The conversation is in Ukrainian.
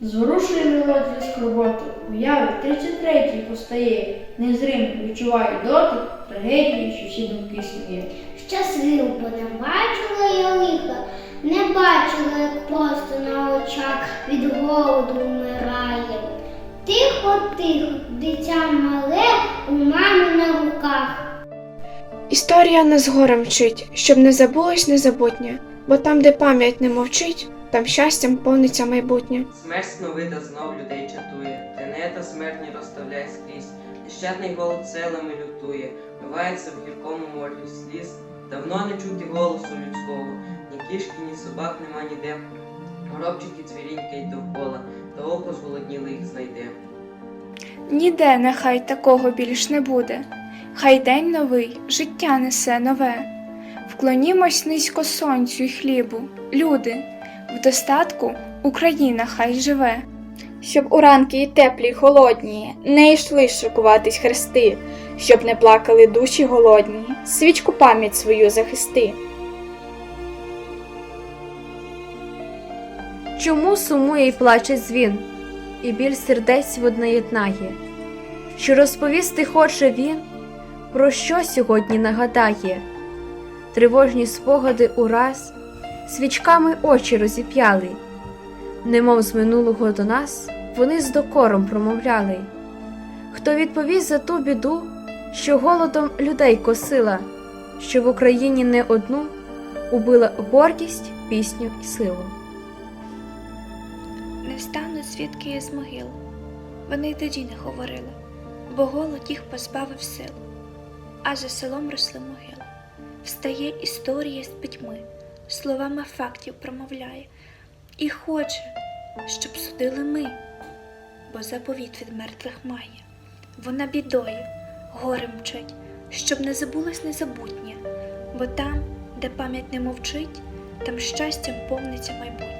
Зворушує мелодія скорботи, уяви 33-й постає, незримо відчуває дотик, трагедії, що всі думки сміє. Щасливо, бо не бачила я лиха, не бачила, як просто на очах від голоду вмирає. Тихо, тихо, дитя мале у мами на руках. Історія нас горем вчить, щоб не забулось незабутнє, бо там, де пам'ять не мовчить, там щастям повниться майбутнє. Смерть сновита знов людей чатує, тенета смертні розставляє скрізь, нещадний голод селами лютує, вмивається в гіркому морі сліз. Давно не чути голосу людського, ні кішки, ні собак нема ніде. Горобчики цвірінькають довкола, та око зголодніле їх знайде. Ніде нехай такого більш не буде. Хай день новий, життя несе нове. Вклонімось низько сонцю й хлібу, люди, в достатку Україна хай живе. щоб у ранки і теплі, й холодні не йшли шокуватись хрести, щоб не плакали душі голодні, свічку пам'ять свою захисти. Чому сумує й плаче дзвін, і біль сердець водне єднає? Що розповісти хоче він, про що сьогодні нагадає? Тривожні спогади ураз, свічками очі розіп'яли, немов з минулого до нас вони з докором промовляли. Хто відповість за ту біду, що голодом людей косила, що в Україні не одну убила гордість, пісню і силу. Не встануть свідки із могил. Вони й тоді не говорили, бо голод їх позбавив сил. А за селом росли могили. Встає історія з пітьми, словами фактів промовляє, і хоче, щоб судили ми, бо заповіт від мертвих має. Вона бідою, горем мчить, щоб не забулось незабутнє, бо там, де пам'ять не мовчить, там щастям повниться майбутнє.